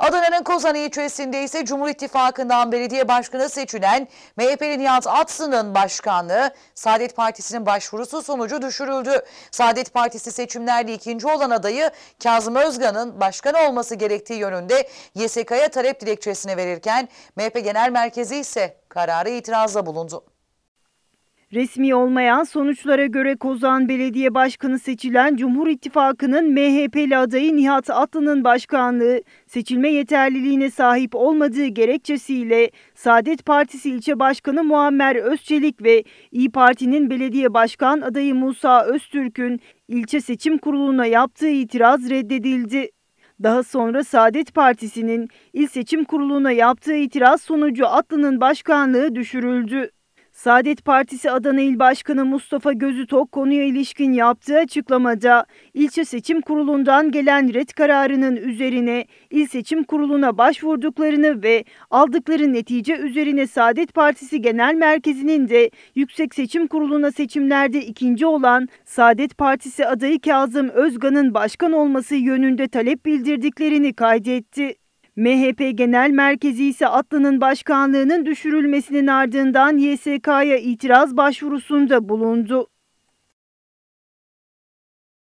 Adana'nın Kozan ilçesinde ise Cumhur İttifakı'ndan belediye başkanı seçilen MHP'li Nihat Atsı'nın başkanlığı Saadet Partisi'nin başvurusu sonucu düşürüldü. Saadet Partisi seçimlerde ikinci olan adayı Kazım Özgan'ın başkan olması gerektiği yönünde YSK'ya talep dilekçesini verirken MHP Genel Merkezi ise kararı itirazda bulundu. Resmi olmayan sonuçlara göre Kozan Belediye Başkanı seçilen Cumhur İttifakı'nın MHP'li adayı Nihat Atlı'nın başkanlığı seçilme yeterliliğine sahip olmadığı gerekçesiyle Saadet Partisi ilçe başkanı Muammer Özçelik ve İyi Parti'nin belediye başkan adayı Musa Öztürk'ün ilçe seçim kuruluna yaptığı itiraz reddedildi. Daha sonra Saadet Partisi'nin il seçim kuruluna yaptığı itiraz sonucu Atlı'nın başkanlığı düşürüldü. Saadet Partisi Adana İl Başkanı Mustafa Gözütok konuya ilişkin yaptığı açıklamada ilçe seçim kurulundan gelen red kararının üzerine il seçim kuruluna başvurduklarını ve aldıkları netice üzerine Saadet Partisi Genel Merkezi'nin de Yüksek Seçim Kurulu'na seçimlerde ikinci olan Saadet Partisi adayı Kazım Özgan'ın başkan olması yönünde talep bildirdiklerini kaydetti. MHP Genel Merkezi ise Atlı'nın başkanlığının düşürülmesinin ardından YSK'ya itiraz başvurusunda bulundu.